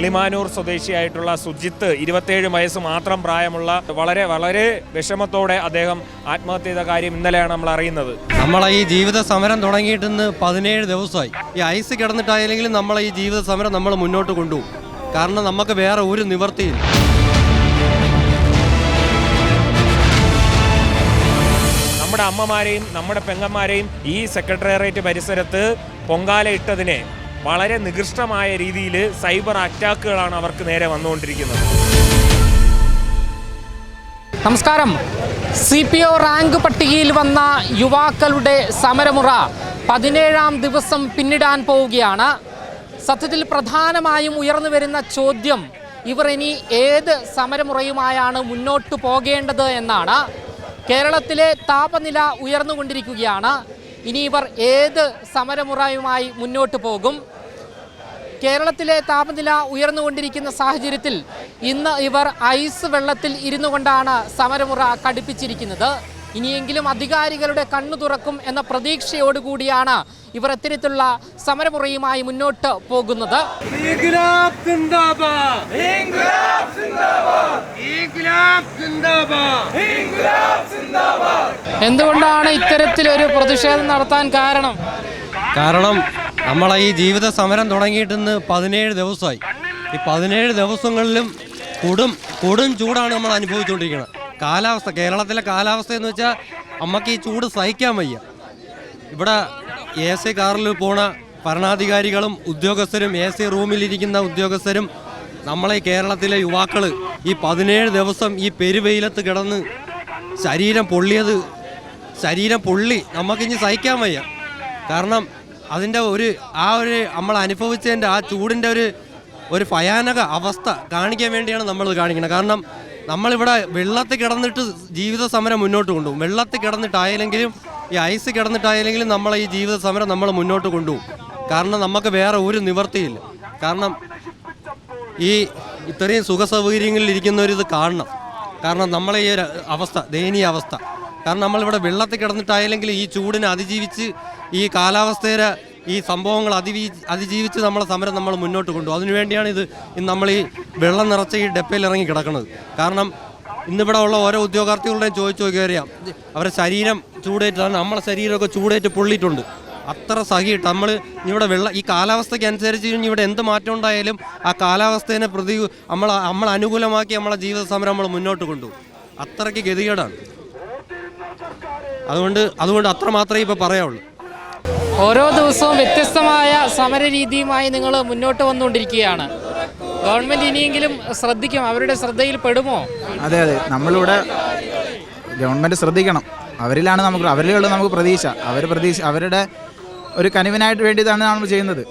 കിളിമാനൂർ സ്വദേശിയായിട്ടുള്ള സുജിത്ത് ഇരുപത്തേഴ് വയസ്സ് മാത്രം പ്രായമുള്ള വളരെ വളരെ വിഷമത്തോടെ അദ്ദേഹം ആത്മഹത്യ ചെയ്ത കാര്യം ഇന്നലെയാണ് നമ്മൾ അറിയുന്നത്. നമ്മളെ ഈ ജീവിത സമരം തുടങ്ങിയിട്ട് ഇന്ന് പതിനേഴ് ദിവസമായി. ഈ ഐസ് കിടന്നിട്ടായില്ലെങ്കിലും നമ്മളെ ഈ ജീവിത സമരം നമ്മൾ മുന്നോട്ട് കൊണ്ടുപോകും കാരണം നമുക്ക് വേറെ ഒരു നിവർത്തിയില്ല നമ്മുടെ അമ്മമാരെയും നമ്മുടെ പെങ്ങന്മാരെയും ഈ സെക്രട്ടേറിയറ്റ് പരിസരത്ത് പൊങ്കാല ഇട്ടതിനെ വളരെ നികൃഷ്ടമായ രീതിയിൽ സൈബർ അറ്റാക്കുകളാണ് അവർക്ക് നേരെ വന്നുകൊണ്ടിരിക്കുന്നത്. നമസ്കാരം. സി പി ഒ റാങ്ക് പട്ടികയിൽ വന്ന യുവാക്കളുടെ സമരമുറ പതിനേഴാം ദിവസം പിന്നിടാൻ പോവുകയാണ്. സത്യത്തിൽ പ്രധാനമായും ഉയർന്നു വരുന്ന ചോദ്യം ഇവർ ഇനി ഏത് സമരമുറയുമായാണ് മുന്നോട്ട് പോകേണ്ടത് എന്നാണ്. കേരളത്തിലെ താപനില ഉയർന്നുകൊണ്ടിരിക്കുകയാണ്. ഇനി ഇവർ ഏത് സമരമുറയുമായി മുന്നോട്ട് പോകും? കേരളത്തിലെ താപനില ഉയർന്നുകൊണ്ടിരിക്കുന്ന സാഹചര്യത്തിൽ ഇന്ന് ഇവർ ഐസ് വെള്ളത്തിൽ ഇരുന്നു കൊണ്ടാണ് സമരമുറ കടുപ്പിച്ചിരിക്കുന്നത്. ഇനിയെങ്കിലും അധികാരികളുടെ കണ്ണു തുറക്കും എന്ന പ്രതീക്ഷയോടുകൂടിയാണ് ഇവർ ഇത്തരത്തിലുള്ള സമരമുറയുമായി മുന്നോട്ട് പോകുന്നത്! എന്തുകൊണ്ടാണ് ഇത്തരത്തിലൊരു പ്രതിഷേധം നടത്താൻ കാരണം? കാരണം നമ്മൾ ഈ ജീവിത സമരം തുടങ്ങിയിട്ട് ഇന്ന് പതിനേഴ് ദിവസമായി. ഈ പതിനേഴ് ദിവസങ്ങളിലും കൊടും കൊടും ചൂടാണ് നമ്മൾ അനുഭവിച്ചുകൊണ്ടിരിക്കുന്നത്. കാലാവസ്ഥ കേരളത്തിലെ കാലാവസ്ഥ എന്ന് വെച്ചാൽ അമ്മയ്ക്ക് ഈ ചൂട് സഹിക്കാൻ വയ്യ. ഇവിടെ എ സി കാറിൽ പോണ ഭരണാധികാരികളും ഉദ്യോഗസ്ഥരും എ സി റൂമിലിരിക്കുന്ന ഉദ്യോഗസ്ഥരും നമ്മളെ കേരളത്തിലെ യുവാക്കൾ ഈ പതിനേഴ് ദിവസം ഈ പെരുവെയിലത്ത് കിടന്ന് ശരീരം പൊള്ളിയത് ശരീരം പൊള്ളി നമുക്കിനി സഹിക്കാൻ വയ്യ. കാരണം അതിന്റെ ഒരു ആ ഒരു നമ്മൾ അനുഭവിച്ചതിന്റെ ആ ചൂടിന്റെ ഒരു ഒരു ഭയാനക അവസ്ഥ കാണിക്കാൻ വേണ്ടിയാണ് നമ്മൾ കാണിക്കുന്നത് കാരണം നമ്മളിവിടെ വെള്ളത്തിൽ കിടന്നിട്ട് ജീവിത സമരം മുന്നോട്ട് കൊണ്ടുപോകും. വെള്ളത്തിൽ കിടന്നിട്ടായാലെങ്കിലും ഈ ഐസ് കിടന്നിട്ടായാലെങ്കിലും നമ്മൾ ഈ ജീവിത സമരം നമ്മൾ മുന്നോട്ട് കൊണ്ടുപോകും. കാരണം നമുക്ക് വേറെ ഒരു നിവർത്തിയില്ല. കാരണം ഈ ഇത്രയും സുഖ സൗകര്യങ്ങളിൽ ഇരിക്കുന്നവരിത് കാണണം. കാരണം നമ്മളെ ഈ ഒരു അവസ്ഥ ദയനീയ അവസ്ഥ. കാരണം നമ്മളിവിടെ വെള്ളത്തിൽ കിടന്നിട്ടായില്ലെങ്കിൽ ഈ ചൂടിനെ അതിജീവിച്ച് ഈ കാലാവസ്ഥയുടെ ഈ സംഭവങ്ങൾ അതിവീ അതിജീവിച്ച് നമ്മളെ സമരം നമ്മൾ മുന്നോട്ട് കൊണ്ടുപോകും അതിനുവേണ്ടിയാണ് ഇത് ഇന്ന് നമ്മൾ ഈ വെള്ളം നിറച്ച ഈ ഡെപ്പയിൽ ഇറങ്ങി കിടക്കുന്നത്. കാരണം ഇന്നിവിടെ ഉള്ള ഓരോ ഉദ്യോഗാർത്ഥികളുടെയും ചോദിച്ചു നോക്കി അറിയാം. അവരുടെ ശരീരം ചൂടേറ്റാണ് നമ്മളെ ശരീരമൊക്കെ ചൂടേറ്റ് പൊള്ളിയിട്ടുണ്ട്. അത്ര സഹിയിട്ട് നമ്മൾ ഇവിടെ വെള്ളം ഈ കാലാവസ്ഥയ്ക്ക് അനുസരിച്ച് ഇവിടെ എന്ത് മാറ്റം ഉണ്ടായാലും ആ കാലാവസ്ഥേനെ പ്രതി നമ്മൾ നമ്മൾ അനുകൂലമാക്കി നമ്മളെ ജീവിത സമരം നമ്മൾ മുന്നോട്ട് കൊണ്ടുപോകും അത്രയ്ക്ക് ഗതികേടാണ്. അതുകൊണ്ട് അതുകൊണ്ട് അത്ര മാത്രമേ ഇപ്പോൾ പറയാവുള്ളൂ. ഓരോ ദിവസവും വ്യത്യസ്തമായ സമര രീതിയുമായി നിങ്ങൾ മുന്നോട്ട് വന്നുകൊണ്ടിരിക്കുകയാണ്. ഗവൺമെന്റ് ഇനിയെങ്കിലും ശ്രദ്ധിക്കും അവരുടെ ശ്രദ്ധയിൽ പെടുമോ? അതെ അതെ. നമ്മളിവിടെ ഗവൺമെന്റ് ശ്രദ്ധിക്കണം. അവരിലാണ് നമുക്ക് അവരിലുള്ള നമുക്ക് പ്രതീക്ഷ. അവർ പ്രതീക്ഷ അവരുടെ ഒരു കനിവിനായിട്ട് വേണ്ടിയിട്ടാണ് നമ്മൾ ചെയ്യുന്നത്.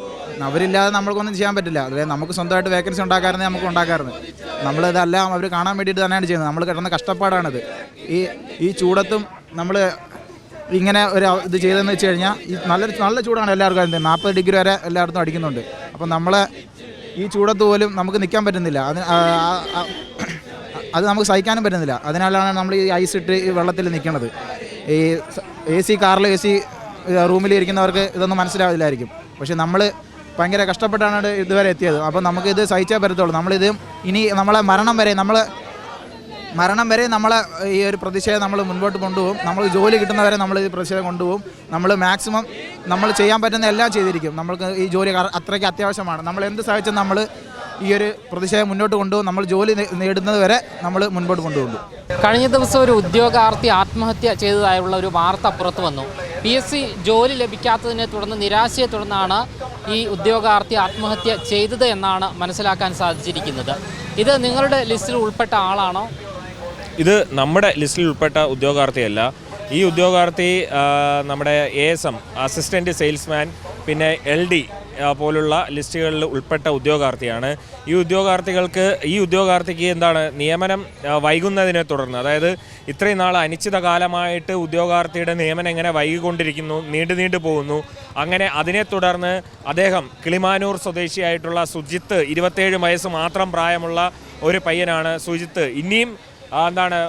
അവരില്ലാതെ നമ്മൾക്കൊന്നും ചെയ്യാൻ പറ്റില്ല. അല്ലെ നമുക്ക് സ്വന്തമായിട്ട് വേക്കൻസി ഉണ്ടാക്കാറുണ്ട് നമുക്ക് ഉണ്ടാക്കാറുണ്ട്. നമ്മളിതെല്ലാം അവർ കാണാൻ വേണ്ടിയിട്ട് തന്നെയാണ് ചെയ്യുന്നത്. നമ്മൾ കിടന്ന കഷ്ടപ്പാടാണിത്. ഈ ഈ ചൂടത്തും നമ്മൾ ഇങ്ങനെ ഒരു ഇത് ചെയ്തതെന്ന് വെച്ച് കഴിഞ്ഞാൽ ഈ നല്ല നല്ല ചൂടാണ് എല്ലാവർക്കും അതിന്റെ നാൽപ്പത് ഡിഗ്രി വരെ എല്ലായിടത്തും അടിക്കുന്നുണ്ട്. അപ്പം നമ്മളെ ഈ ചൂടത്ത് പോലും നമുക്ക് നിൽക്കാൻ പറ്റുന്നില്ല. അത് ആ- ആ- ആ- അത് നമുക്ക് സഹിക്കാനും പറ്റുന്നില്ല. അതിനാലാണ് നമ്മൾ ഈ ഐസ് ഇട്ട് ഈ വെള്ളത്തിൽ നിൽക്കുന്നത് ഈ എ സി കാറിൽ എ സി റൂമിൽ ഇരിക്കുന്നവർക്ക് ഇതൊന്നും മനസ്സിലാവില്ലായിരിക്കും. പക്ഷേ നമ്മൾ ഭയങ്കര കഷ്ടപ്പെട്ടാണ് ഇത് ഇതുവരെ എത്തിയത്. അപ്പം നമുക്കിത് സഹിച്ചേ പറ്റത്തുള്ളൂ. നമ്മളിത് ഇനി നമ്മളെ മരണം വരെ നമ്മൾ മരണം വരെ നമ്മൾ ഈ ഒരു പ്രതിഷേധം നമ്മൾ മുൻപോട്ട് കൊണ്ടുപോകും. നമ്മൾ ജോലി കിട്ടുന്നവരെ നമ്മൾ ഈ പ്രതിഷേധം കൊണ്ടുപോകും. നമ്മൾ മാക്സിമം നമ്മൾ ചെയ്യാൻ പറ്റുന്ന എല്ലാം ചെയ്തിരിക്കും. നമ്മൾക്ക് ഈ ജോലി അത്രയ്ക്ക് അത്യാവശ്യമാണ്. നമ്മൾ എന്ത് സഹായിച്ചാൽ നമ്മൾ ഈ ഒരു പ്രതിഷേധം മുന്നോട്ട് കൊണ്ടുപോകും. നമ്മൾ ജോലി നേടുന്നത് വരെ നമ്മൾ മുൻപോട്ട് കൊണ്ടുപോകും. കഴിഞ്ഞ ദിവസം ഒരു ഉദ്യോഗാർത്ഥി ആത്മഹത്യ ചെയ്തതായുള്ള ഒരു വാർത്ത പുറത്തു വന്നു. പി എസ് സി ജോലി ലഭിക്കാത്തതിനെ തുടർന്ന് നിരാശയെ തുടർന്നാണ് ഈ ഉദ്യോഗാർത്ഥി ആത്മഹത്യ ചെയ്തത് എന്നാണ് മനസ്സിലാക്കാൻ സാധിച്ചിരിക്കുന്നത്. ഇത് നിങ്ങളുടെ ലിസ്റ്റിൽ ഉൾപ്പെട്ട ആളാണോ? ഇത് നമ്മുടെ ലിസ്റ്റിൽ ഉൾപ്പെട്ട ഉദ്യോഗാർത്ഥിയല്ല. ഈ ഉദ്യോഗാർത്ഥി നമ്മുടെ A S M assistant salesman പിന്നെ എൽ ഡി പോലുള്ള ലിസ്റ്റുകളിൽ ഉൾപ്പെട്ട ഉദ്യോഗാർത്ഥിയാണ്. ഈ ഉദ്യോഗാർത്ഥികൾക്ക് ഈ ഉദ്യോഗാർത്ഥിക്ക് എന്താണ് നിയമനം വൈകുന്നതിനെ തുടർന്ന് അതായത് ഇത്രയും നാൾ അനിശ്ചിതകാലമായിട്ട് ഉദ്യോഗാർത്ഥിയുടെ നിയമനം എങ്ങനെ വൈകിക്കൊണ്ടിരിക്കുന്നു നീണ്ടു നീണ്ടു പോകുന്നു അങ്ങനെ അതിനെ തുടർന്ന് അദ്ദേഹം കിളിമാനൂർ സ്വദേശിയായിട്ടുള്ള സുജിത്ത് ഇരുപത്തേഴ് വയസ്സ് മാത്രം പ്രായമുള്ള ഒരു പയ്യനാണ് സുജിത്ത്. ഇനിയും എന്താണ്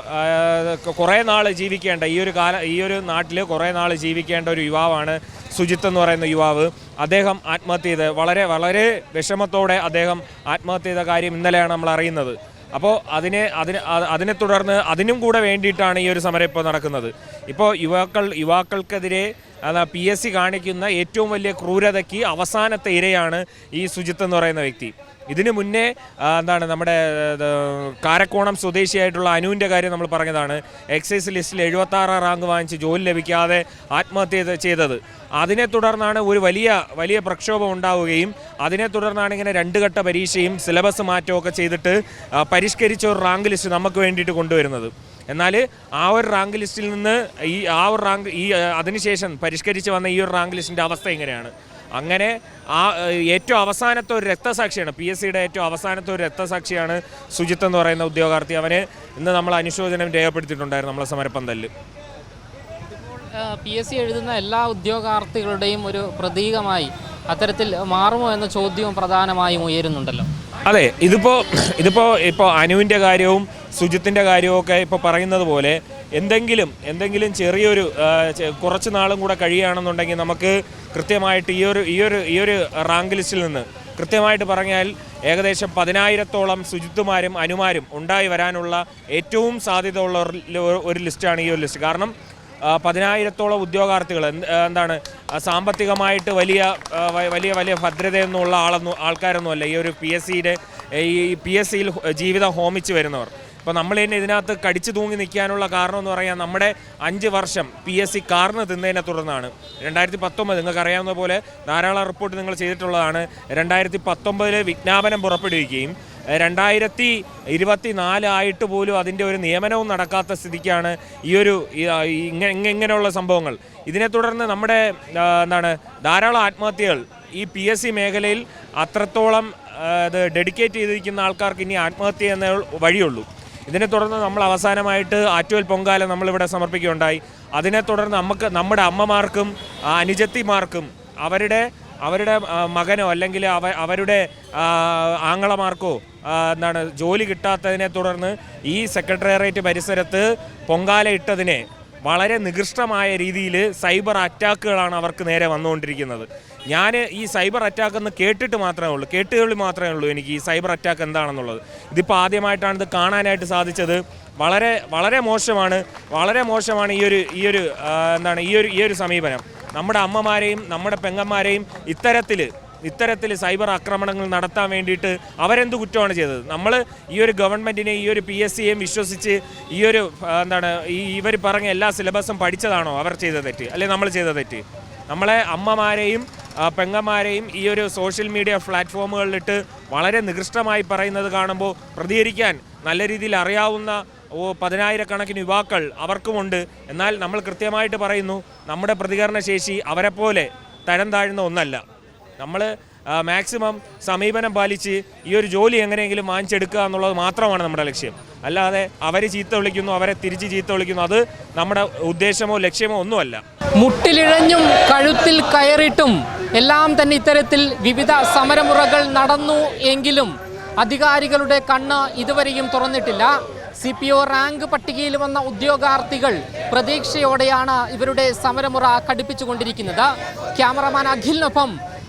കുറേ നാൾ ജീവിക്കേണ്ട ഈ ഒരു കാല ഈ ഒരു നാട്ടിൽ കുറേ നാൾ ജീവിക്കേണ്ട ഒരു യുവാവാണ് സുജിത്ത് എന്ന് പറയുന്ന യുവാവ്. അദ്ദേഹം ആത്മഹത്യ ചെയ്ത് വളരെ വളരെ വിഷമത്തോടെ അദ്ദേഹം ആത്മഹത്യ ചെയ്ത കാര്യം ഇന്നലെയാണ് നമ്മൾ അറിയുന്നത്. അപ്പോൾ അതിനെ അതിന് അതിനെ തുടർന്ന് അതിനും കൂടെ വേണ്ടിയിട്ടാണ് ഈ ഒരു സമരം ഇപ്പോൾ നടക്കുന്നത്. ഇപ്പോൾ യുവാക്കൾ യുവാക്കൾക്കെതിരെ പി എസ് സി കാണിക്കുന്ന ഏറ്റവും വലിയ ക്രൂരതയ്ക്ക് അവസാനത്തെ ഇരയാണ് ഈ സുജിത്ത് എന്ന് പറയുന്ന വ്യക്തി. ഇതിനു മുന്നേ എന്താണ് നമ്മുടെ കാരക്കോണം സ്വദേശിയായിട്ടുള്ള അനുവിന്റെ കാര്യം നമ്മൾ പറഞ്ഞതാണ്. എക്സൈസ് ലിസ്റ്റിൽ എഴുപത്തി ആറാം റാങ്ക് വാങ്ങിച്ച് ജോലി ലഭിക്കാതെ ആത്മഹത്യ ചെയ്ത- ചെയ്തത്. അതിനെ തുടർന്നാണ് ഒരു വലിയ വലിയ പ്രക്ഷോഭം ഉണ്ടാവുകയും അതിനെ തുടർന്നാണ് ഇങ്ങനെ രണ്ട് ഘട്ട പരീക്ഷയും സിലബസ് മാറ്റമൊക്കെ ചെയ്തിട്ട് ആ, പരിഷ്കരിച്ച ഒരു റാങ്ക് ലിസ്റ്റ് നമുക്ക് വേണ്ടിയിട്ട് കൊണ്ടുവരുന്നത്. എന്നാൽ ആ ഒരു റാങ്ക് ലിസ്റ്റിൽ നിന്ന് ഈ ആ ഒരു റാങ്ക് ഈ അതിനുശേഷം പരിഷ്കരിച്ച് വന്ന ഈ ഒരു റാങ്ക് ലിസ്റ്റിന്റെ അവസ്ഥ എങ്ങനെയാണ് അങ്ങനെ ആ ഏറ്റവും അവസാനത്തെ ഒരു രക്തസാക്ഷിയാണ് പി എസ് സിയുടെ ഏറ്റവും അവസാനത്തെ ഒരു രക്തസാക്ഷിയാണ് സുജിത്ത് എന്ന് പറയുന്ന ഉദ്യോഗാർത്ഥി. അവനെ ഇന്ന് നമ്മൾ അനുശോചനം രേഖപ്പെടുത്തിയിട്ടുണ്ടായിരുന്നു നമ്മളെ സമരപ്പന്തലിൽ. പി എസ് സി എഴുതുന്ന എല്ലാ ഉദ്യോഗാർത്ഥികളുടെയും ഒരു പ്രതീകമായി അത്തരത്തിൽ മാറുമോ എന്ന ചോദ്യവും പ്രധാനമായും ഉയരുന്നുണ്ടല്ലോ. അതെ ഇതിപ്പോൾ ഇതിപ്പോൾ ഇപ്പോൾ അനുവിന്റെ കാര്യവും സുജിത്തിന്റെ കാര്യവും ഒക്കെ ഇപ്പോൾ പറയുന്നത് പോലെ എന്തെങ്കിലും എന്തെങ്കിലും ചെറിയൊരു കുറച്ച് നാളും കൂടെ കഴിയുകയാണെന്നുണ്ടെങ്കിൽ നമുക്ക് കൃത്യമായിട്ട് ഈ ഒരു ഈ ഒരു ഈ ഒരു റാങ്ക് ലിസ്റ്റിൽ നിന്ന് കൃത്യമായിട്ട് പറഞ്ഞാൽ ഏകദേശം പതിനായിരത്തോളം ശുചിത്വമാരും അനുമാരും ഉണ്ടായി വരാനുള്ള ഏറ്റവും സാധ്യത ഉള്ള ഒരു- ലിസ്റ്റാണ് ഈ ഒരു ലിസ്റ്റ്. കാരണം പതിനായിരത്തോളം ഉദ്യോഗാർത്ഥികൾ എന്താണ് സാമ്പത്തികമായിട്ട് വലിയ വലിയ വലിയ ഭദ്രതയൊന്നുമുള്ള ആളൊന്നും ആൾക്കാരൊന്നുമല്ല. ഈ ഒരു പി എസ് സിയുടെ ഈ പി എസ് സിയിൽ ജീവിതം ഹോമിച്ച് വരുന്നവർ. ഇപ്പോൾ നമ്മൾ തന്നെ ഇതിനകത്ത് കടിച്ചു തൂങ്ങി നിൽക്കാനുള്ള കാരണം എന്ന് പറയാൻ നമ്മുടെ അഞ്ച് വർഷം പി എസ് സി കാർന്ന് തിന്നതിനെ തുടർന്നാണ്. രണ്ടായിരത്തി പത്തൊമ്പത് നിങ്ങൾക്ക് അറിയാവുന്ന പോലെ ധാരാളം റിപ്പോർട്ട് നിങ്ങൾ ചെയ്തിട്ടുള്ളതാണ്. രണ്ടായിരത്തി പത്തൊമ്പതിൽ വിജ്ഞാപനം പുറപ്പെടുവിക്കുകയും രണ്ടായിരത്തി ഇരുപത്തി നാലായിട്ട് പോലും അതിന്റെ ഒരു നിയമനവും നടക്കാത്ത സ്ഥിതിക്കാണ് ഈ ഒരു ഇങ്ങനെയുള്ള സംഭവങ്ങൾ. ഇതിനെ തുടർന്ന് നമ്മുടെ എന്താണ് ധാരാളം ആത്മഹത്യകൾ ഈ പി എസ് സി മേഖലയിൽ അത്രത്തോളം അത് ഡെഡിക്കേറ്റ് ചെയ്തിരിക്കുന്ന ആൾക്കാർക്ക് ഇനി ആത്മഹത്യ എന്ന വഴിയുള്ളൂ. ഇതിനെ തുടർന്ന് നമ്മൾ അവസാനമായിട്ട് ആറ്റുവൽ പൊങ്കാല നമ്മളിവിടെ സമർപ്പിക്കുകയുണ്ടായി. അതിനെ തുടർന്ന് നമുക്ക് നമ്മുടെ അമ്മമാർക്കും അനുജത്തിമാർക്കും അവരുടെ അവരുടെ മകനോ അല്ലെങ്കിൽ അവ അവരുടെ ആങ്ങളമാർക്കോ എന്താണ് ജോലി കിട്ടാത്തതിനെ തുടർന്ന് ഈ സെക്രട്ടേറിയറ്റ് പരിസരത്ത് പൊങ്കാല ഇട്ടതിനെ വളരെ നികൃഷ്ടമായ രീതിയിൽ സൈബർ അറ്റാക്കുകളാണ് അവർക്ക് നേരെ വന്നുകൊണ്ടിരിക്കുന്നത്. ഞാൻ ഈ സൈബർ അറ്റാക്ക് എന്ന് കേട്ടിട്ട് മാത്രമേ ഉള്ളൂ. കേട്ടുകളിൽ മാത്രമേ ഉള്ളൂ എനിക്ക് ഈ സൈബർ അറ്റാക്ക് എന്താണെന്നുള്ളത്. ഇതിപ്പോൾ ആദ്യമായിട്ടാണ് ഇത് കാണാനായിട്ട് സാധിച്ചത്. വളരെ വളരെ മോശമാണ് വളരെ മോശമാണ് ഈ ഒരു ഈ ഒരു എന്താണ് ഈ ഒരു ഈ ഒരു സമീപനം. നമ്മുടെ അമ്മമാരെയും നമ്മുടെ പെങ്ങന്മാരെയും ഇത്തരത്തിൽ ഇത്തരത്തിൽ സൈബർ ആക്രമണങ്ങൾ നടത്താൻ വേണ്ടിയിട്ട് അവരെന്ത് കുറ്റമാണ് ചെയ്തത്? നമ്മൾ ഈ ഒരു ഗവൺമെന്റിനെ ഈ ഒരു പി എസ് സിയെയും വിശ്വസിച്ച് ഈ ഒരു എന്താണ് ഈ ഇവർ പറഞ്ഞ എല്ലാ സിലബസും പഠിച്ചതാണോ അവർ ചെയ്ത തെറ്റ്? അല്ലെങ്കിൽ നമ്മൾ ചെയ്ത തെറ്റ്? നമ്മളെ അമ്മമാരെയും പെങ്ങന്മാരെയും ഈ ഒരു സോഷ്യൽ മീഡിയ പ്ലാറ്റ്ഫോമുകളിലിട്ട് വളരെ നികൃഷ്ടമായി പറയുന്നത് കാണുമ്പോൾ പ്രതികരിക്കാൻ നല്ല രീതിയിൽ അറിയാവുന്ന ഓ പതിനായിരക്കണക്കിന് യുവാക്കൾ അവർക്കുമുണ്ട്. എന്നാൽ നമ്മൾ കൃത്യമായിട്ട് പറയുന്നു നമ്മുടെ പ്രതികരണ ശേഷി അവരെപ്പോലെ തരം താഴ്ന്ന ഒന്നല്ല. നമ്മൾ മാക്സിമം സമീപനം പാലിച്ച് ഈ ഒരു ജോലി എങ്ങനെയെങ്കിലും വാങ്ങിച്ചെടുക്കുക എന്നുള്ളത് മാത്രമാണ് നമ്മുടെ ലക്ഷ്യം. അല്ലാതെ അവർ ചീത്ത വിളിക്കുന്നു അവരെ തിരിച്ച് ചീത്ത വിളിക്കുന്നു അത് നമ്മുടെ ഉദ്ദേശമോ ലക്ഷ്യമോ ഒന്നുമല്ല. മുട്ടിലിഴഞ്ഞും കഴുത്തിൽ കയറിയിട്ടും എല്ലാം തന്നെ ഇത്തരത്തിൽ വിവിധ സമരമുറകൾ നടന്നു എങ്കിലും അധികാരികളുടെ കണ്ണ് ഇതുവരെയും തുറന്നിട്ടില്ല. സി പി ഒ റാങ്ക് പട്ടികയിൽ വന്ന ഉദ്യോഗാർത്ഥികൾ പ്രതീക്ഷയോടെയാണ് ഇവരുടെ സമരമുറ കടുപ്പിച്ചുകൊണ്ടിരിക്കുന്നത്. ക്യാമറമാൻ അഖിലിനൊപ്പം